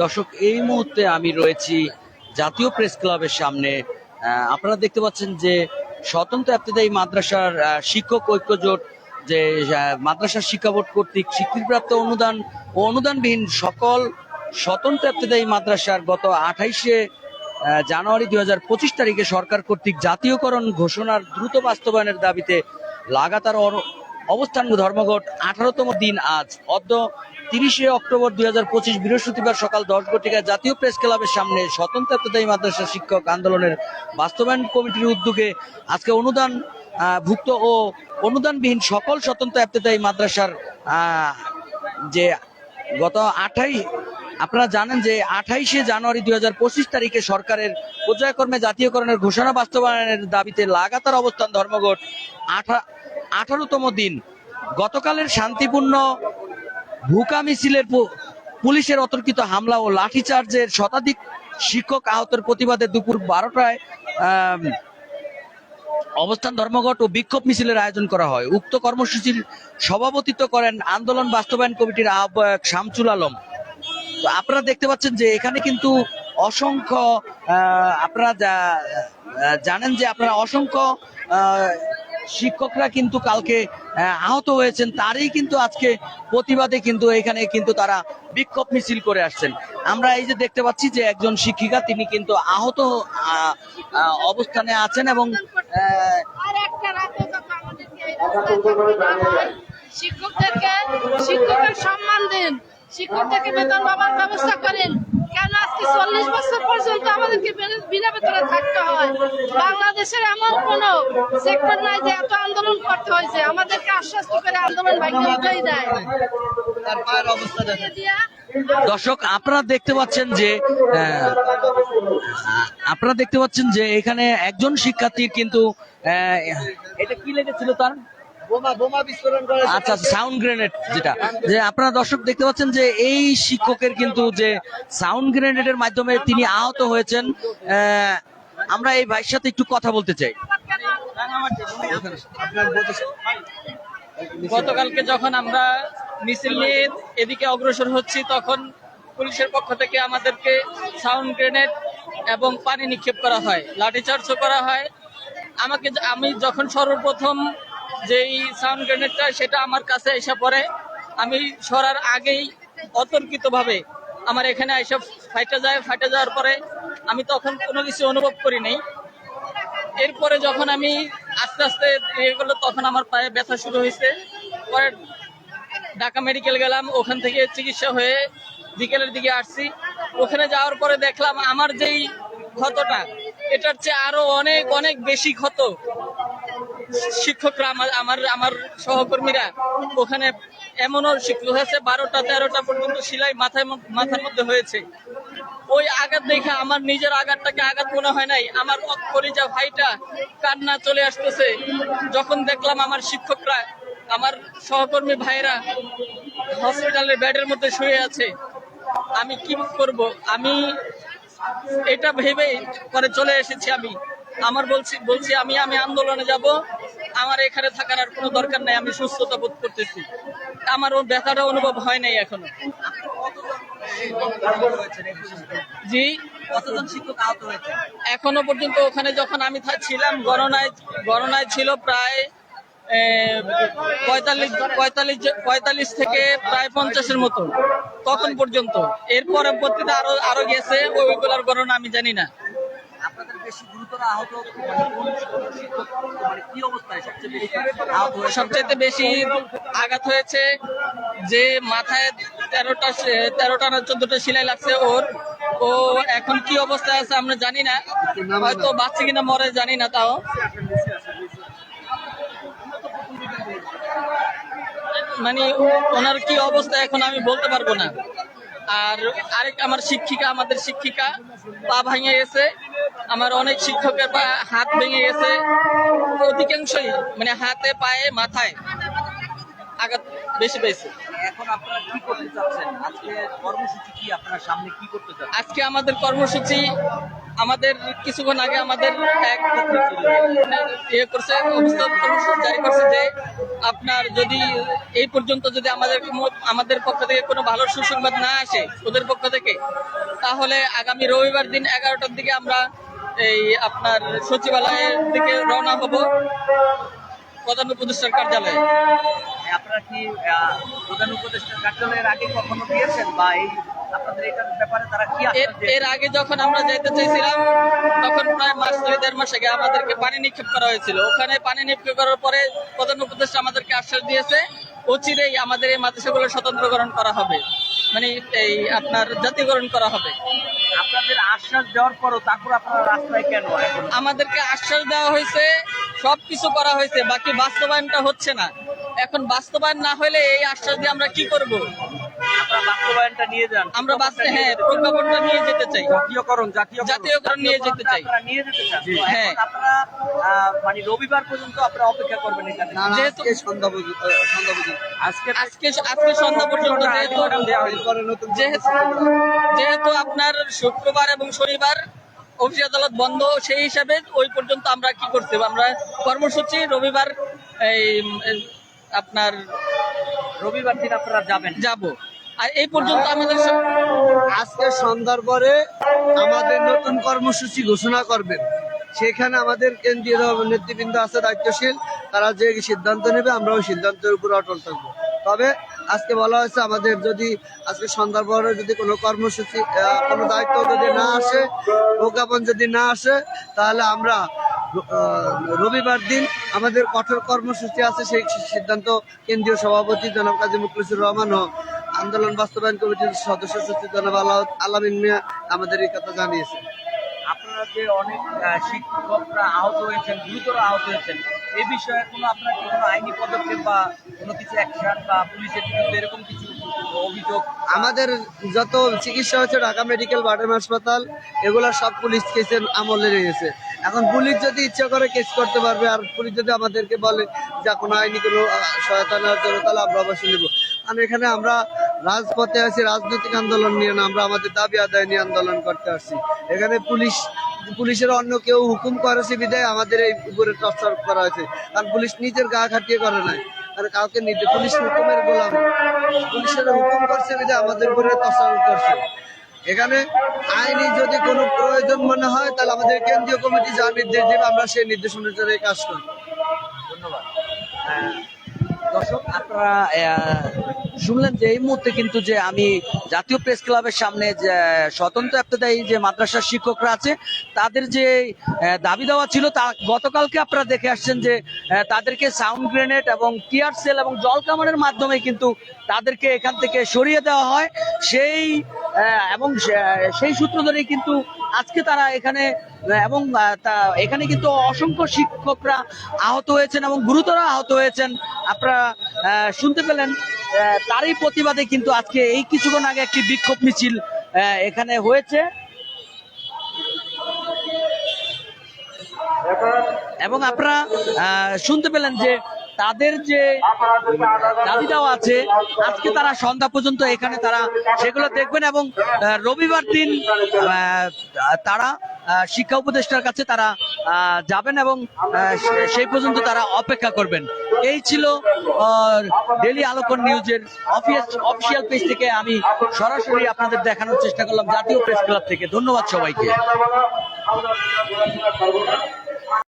দর্শক এই মুহূর্তে আমি রয়েছি জাতীয় প্রেস ক্লাবের সামনে। আপনারা দেখতে পাচ্ছেন যে স্বতন্ত্র এপ্তেদায়ী মাদ্রাসার শিক্ষক ঐক্য জোট যে আহ, মাদ্রাসা শিক্ষা বোর্ড কর্তৃক স্বীকৃতিপ্রাপ্ত অনুদান ও অনুদানবিহীন সকল স্বতন্ত্র এপ্তেদায়ী মাদ্রাসার গত আঠাইশে জানুয়ারি দুই হাজার পঁচিশ তারিখে সরকার কর্তৃক জাতীয়করণ ঘোষণার দ্রুত বাস্তবায়নের দাবিতে লাগাতার অবস্থান ধর্মঘট আঠারোতম দিন আজ। অদ্য তিরিশে অক্টোবর দুই হাজার পঁচিশ বৃহস্পতিবার সকাল দশ ঘটিকায় জাতীয় প্রেস ক্লাবের সামনে স্বতন্ত্র মাদ্রাসা শিক্ষক আন্দোলনের বাস্তবায়ন কমিটির উদ্যোগে আজকে অনুদান ভুক্ত ও অনুদানবিহীন সকল স্বতন্ত্র এপ্তেদায়ী মাদ্রাসার যে গত আঠাই, আপনারা জানেন যে আঠাইশে জানুয়ারি দুই হাজার পঁচিশ তারিখে সরকারের পর্যায়ক্রমে জাতীয়করণের ঘোষণা বাস্তবায়নের দাবিতে লাগাতার অবস্থান ধর্মঘট আঠা আঠারোতম দিন। গতকালের শান্তিপূর্ণ ভুকা মিছিলের পুলিশের অতর্কিত হামলা ও লাঠিচার্জের শতাধিক শিক্ষক আহতের প্রতিবাদে দুপুর বারোটায় অবস্থান ধর্মঘট ও বিক্ষোভ মিছিলের আয়োজন করা হয়। উক্ত কর্মসূচির সভাপতিত্ব করেন আন্দোলন বাস্তবায়ন কমিটির আহ্বায়ক শামসুল আলম। তো আপনারা দেখতে পাচ্ছেন যে এখানে কিন্তু অসংখ্য আপনারা জানেন যে আপনারা অসংখ্য শিক্ষকরা কিন্তু কালকে আহত হয়েছেন তারই কিন্তু আজকে প্রতিবাদে কিন্তু এখানে কিন্তু তারা বিক্ষোভ মিছিল করে আসছেন। আমরা এই যে দেখতে পাচ্ছি যে একজন শিক্ষিকা তিনি কিন্তু আহত আহ, আহ, অবস্থানে আছেন এবং শিক্ষকদেরকে শিক্ষকের সম্মান দিন। শিক্ষকদেরকে বেতন পাবার ব্যবস্থা করেন। কেন আজকে চল্লিশ বছর পর্যন্ত আমাদেরকে বিনা- বেতনে থাকতে হয়? বাংলাদেশের এমন কোন সেক্টর নাই যে এত আন্দোলন করতে হয়েছে আমাদেরকে আশ্বস্ত করে আন্দোলন দেয়। দর্শক আপনারা দেখতে পাচ্ছেন যে আপনারা দেখতে পাচ্ছেন যে এখানে একজন শিক্ষার্থীর কিন্তু আহ, এটা কি লেগেছিল তার? বোমা বোমা বিস্ফোরণ করে আচ্ছা সাউন্ড গ্রেনেড যেটা। যে আপনারা দর্শক দেখতে পাচ্ছেন যে এই শিক্ষকের কিন্তু যে সাউন্ড গ্রেনেডের মাধ্যমে তিনি আহত হয়েছেন আহ, আমরা এই ভাইয়ের সাথে একটু কথা বলতে চাই। গতকালকে যখন আমরা মিছিল নিয়ে এদিকে অগ্রসর হচ্ছি তখন পুলিশের পক্ষ থেকে আমাদেরকে সাউন্ড গ্রেনেড এবং পানি নিক্ষেপ করা হয় লাঠিচার্জও করা হয়। আমাকে আমি যখন সর্বপ্রথম যেই সাউন্ড গ্রেনেডটা, সেটা আমার কাছে এসে পড়ে। আমি সরার আগেই অতর্কিতভাবে আমার এখানে এসে ফাইটে যায়, ফাইটে যাওয়ার পরে আমি তখন কোনো কিছু অনুভব করি নাই। এরপরে যখন আমি আস্তে আস্তে ইয়ে করল, তখন আমার পায়ে ব্যথা শুরু হয়েছে। পরে ঢাকা মেডিকেল গেলাম, ওখান থেকে চিকিৎসা হয়ে বিকেলের দিকে আসছি। ওখানে যাওয়ার পরে দেখলাম আমার যেই ক্ষতটা, এটার চেয়ে আরও অনেক অনেক বেশি ক্ষত। শিক্ষকরা আমার আমার আমার সহকর্মীরা ওখানে এমনও শিক্ষক হয়েছে, বারোটা, তেরোটা পর্যন্ত সেলাই মাথায় মাথার মধ্যে হয়েছে। ওই আঘাত দেখে আমার নিজের আঘাতটাকে আঘাত মনে হয় নাই, আমার কলিজা ভাইটা কান্না চলে আসতেছে। যখন দেখলাম আমার শিক্ষকরা, আমার সহকর্মী ভাইরা হসপিটালের বেডের মধ্যে শুয়ে আছে, আমি কি করব? আমি এটা ভেবেই পরে চলে এসেছি আমি। আমার বলছি বলছি আমি আমি আন্দোলনে যাব আমার এখানে থাকার আর কোনো দরকার নাই আমি সুস্থতা বোধ করতেছি। আমার ওর ব্যথাটা অনুভব হয় নাই এখনও। জি? এখনও পর্যন্ত ওখানে যখন আমি ছিলাম গণনায় গণনায় ছিল প্রায় পঁয়তাল্লিশ পঁয়তাল্লিশ পঁয়তাল্লিশ থেকে প্রায় পঞ্চাশের মতো। তখন পর্যন্ত। এর পরবর্তীতে আরও আরও গেছে ওইগুলোর গণনা আমি জানি না। মানে মানে সবচেয়ে বেশি আঘাত হয়েছে যে মাথায় তেরোটা তেরোটা না চোদ্দটা সেলাই লাগছে ওর। ও এখন কি অবস্থায় আছে আমরা জানি না। হয়তো বাচ্চা কিনা মরে জানি না তাও। মানে ওনার কি অবস্থা এখন আমি বলতে পারব না। আর আরেক আমার শিক্ষিকা, আমাদের শিক্ষিকা পা ভেঙে গেছে। আমার অনেক শিক্ষকের পা হাত ভেঙে গেছে। অধিকাংশই মানে হাতে পায়ে মাথায় আঘাত বেশি পেয়েছে। আজকে আমাদের কর্মসূচি আমাদের কিছুক্ষণ আগে আমাদের এক ইয়ে করছে অবস্থান কর্মসূচি জারি করছে যে আপনার যদি এই পর্যন্ত যদি আমাদের আমাদের পক্ষ থেকে কোনো ভালো সুসংবাদ না আসে ওদের পক্ষ থেকে তাহলে আগামী রবিবার দিন এগারোটার দিকে আমরা এই আপনার সচিবালয়ের দিকে রওনা হব প্রধান উপদেষ্টার কার্যালয়ে। আপনারা কি প্রধান উপদেষ্টার কার্যালয়ের আগে কখনো গিয়েছেন বা এই এর আগে যখন আমরা যেতে চাইছিলাম তখন প্রায় মাস দুই দেড় মাস আগে আমাদেরকে পানি নিক্ষেপ করা হয়েছিল। ওখানে পানি নিক্ষেপ করার পরে প্রধান উপদেষ্টা আমাদেরকে আশ্বাস দিয়েছে অচিরেই আমাদের এই মাদ্রাসাগুলো স্বতন্ত্রকরণ করা হবে। মানে এই আপনার জাতীয়করণ করা হবে। আপনাদের আশ্বাস দেওয়ার পরও তারপর আপনারা রাস্তায় কেন আমাদেরকে আশ্বাস দেওয়া হয়েছে, সবকিছু করা হয়েছে, বাকি বাস্তবায়নটা হচ্ছে না। এখন বাস্তবায়ন না হলে এই আশ্বাস দিয়ে আমরা কি করব? আমরা বাস্তব হ্যাঁ প্রজ্ঞাপনটা নিয়ে যেতে চাই। জাতীয়করণ জাতীয়করণ। নিয়ে যেতে চাই। নিয়ে যেতে চান। হ্যাঁ। এখন আপনারা আহ, মানে রবিবার পর্যন্ত আপনারা অপেক্ষা করবেন এখানে। যেহেতু সন্ধ্যা পর্যন্ত সন্ধ্যা পর্যন্ত। আজকে আজকে আজকে সন্ধ্যা পর্যন্ত যেহেতু যেহেতু যেহেতু আপনার শুক্রবার এবং শনিবার অফিস আদালত বন্ধ সেই হিসাবে ওই পর্যন্ত আমরা কি করতে আমরা কর্মসূচি রবিবার এই আপনার রবিবার দিন আপনারা যাবেন। যাব। আর এই পর্যন্ত আমাদের আজকে সন্ধ্যার পরে আমাদের নতুন কর্মসূচি ঘোষণা করবেন। সেখানে আমাদের কেন্দ্রীয় নেতৃবৃন্দ আছে, দায়িত্বশীল। তারা যে সিদ্ধান্ত নেবে আমরা ওই সিদ্ধান্তের উপর অটল থাকব। তবে আজকে বলা হয়েছে আমাদের যদি আজকে সন্ধ্যার যদি কোনো কর্মসূচি কোনো দায়িত্ব যদি না আসে, প্রজ্ঞাপন যদি না আসে, তাহলে আমরা রবিবার দিন আমাদের কঠোর কর্মসূচি আছে, সেই সিদ্ধান্ত কেন্দ্রীয় সভাপতি জনাব কাজী মুখলিসুর রহমান ও আন্দোলন বাস্তবায়ন কমিটির সদস্য সচিব জনাব আলামিন মিয়া আমাদের এই কথা জানিয়েছে আপনারা যে অনেক শিক্ষকরা আহত হয়েছেন গুরুতর আহত হয়েছেন এই বিষয়ে কোনো আপনার কি কোনো আইনি পদক্ষেপ বা কোনো কিছু অ্যাকশন বা পুলিশের বিরুদ্ধে এরকম কিছু অভিযোগ? আমাদের যত চিকিৎসা হচ্ছে ঢাকা মেডিকেল বাটার হাসপাতাল এগুলো সব পুলিশ কেসের আমলে রয়েছে। এখন পুলিশ যদি ইচ্ছা করে কেস করতে পারবে আর পুলিশ যদি আমাদেরকে বলে যে কোনো আইনি কোনো সহায়তা নেওয়ার জন্য তাহলে আমরা অবশ্যই নেব। কারণ এখানে আমরা রাজপথে আছি, রাজনৈতিক আন্দোলন নিয়ে না, আমরা আমাদের দাবি আদায় নিয়ে আন্দোলন করতে আসছি। এখানে পুলিশ, পুলিশের অন্য কেউ হুকুম করেছে বিদায় আমাদের এই উপরে টর্চার করা হয়েছে। কারণ পুলিশ নিজের গা খাটিয়ে করে নাই। আর কাউকে নিতে পুলিশ হুকুমের গোলাম। পুলিশের হুকুম করছে বিধায় আমাদের উপরে টর্চার করছে। এখানে আইনি যদি কোনো প্রয়োজন মনে হয়, তাহলে আমাদের কেন্দ্রীয় কমিটি যা নির্দেশ দেবে, আমরা সেই নির্দেশ অনুসারে কাজ করি ধন্যবাদ। দর্শক, আপনারা শুনলেন যে এই মুহূর্তে কিন্তু যে আমি জাতীয় প্রেস ক্লাবের সামনে যে স্বতন্ত্র এপ্তদায়ী যে মাদ্রাসার শিক্ষকরা আছে, তাদের যে দাবি দেওয়া ছিল, তা গতকালকে আপনারা দেখে আসছেন যে তাদেরকে সাউন্ড গ্রেনেড এবং টিয়ার সেল এবং জল কামানের মাধ্যমে কিন্তু তাদেরকে এখান থেকে সরিয়ে দেওয়া হয়। সেই এবং সেই সূত্র ধরেই কিন্তু আজকে তারা এখানে এবং তা- এখানে কিন্তু অসংখ্য শিক্ষকরা আহত হয়েছেন এবং গুরুতর আহত হয়েছেন। আপনারা শুনতে পেলেন তারই প্রতিবাদে কিন্তু আজকে এই কিছুক্ষণ আগে একটি বিক্ষোভ মিছিল এখানে হয়েছে। এবং আপনারা শুনতে পেলেন যে তাদের যে দাবি দেওয়া আছে, আজকে তারা সন্ধ্যা পর্যন্ত এখানে তারা সেগুলো দেখবেন এবং রবিবার দিন তারা শিক্ষা উপদেষ্টার কাছে তারা যাবেন এবং সেই পর্যন্ত তারা অপেক্ষা করবেন। এই ছিল ডেলি আলোকন নিউজের অফিস অফিসিয়াল পেজ থেকে আমি সরাসরি আপনাদের দেখানোর চেষ্টা করলাম জাতীয় প্রেস ক্লাব থেকে। ধন্যবাদ সবাইকে।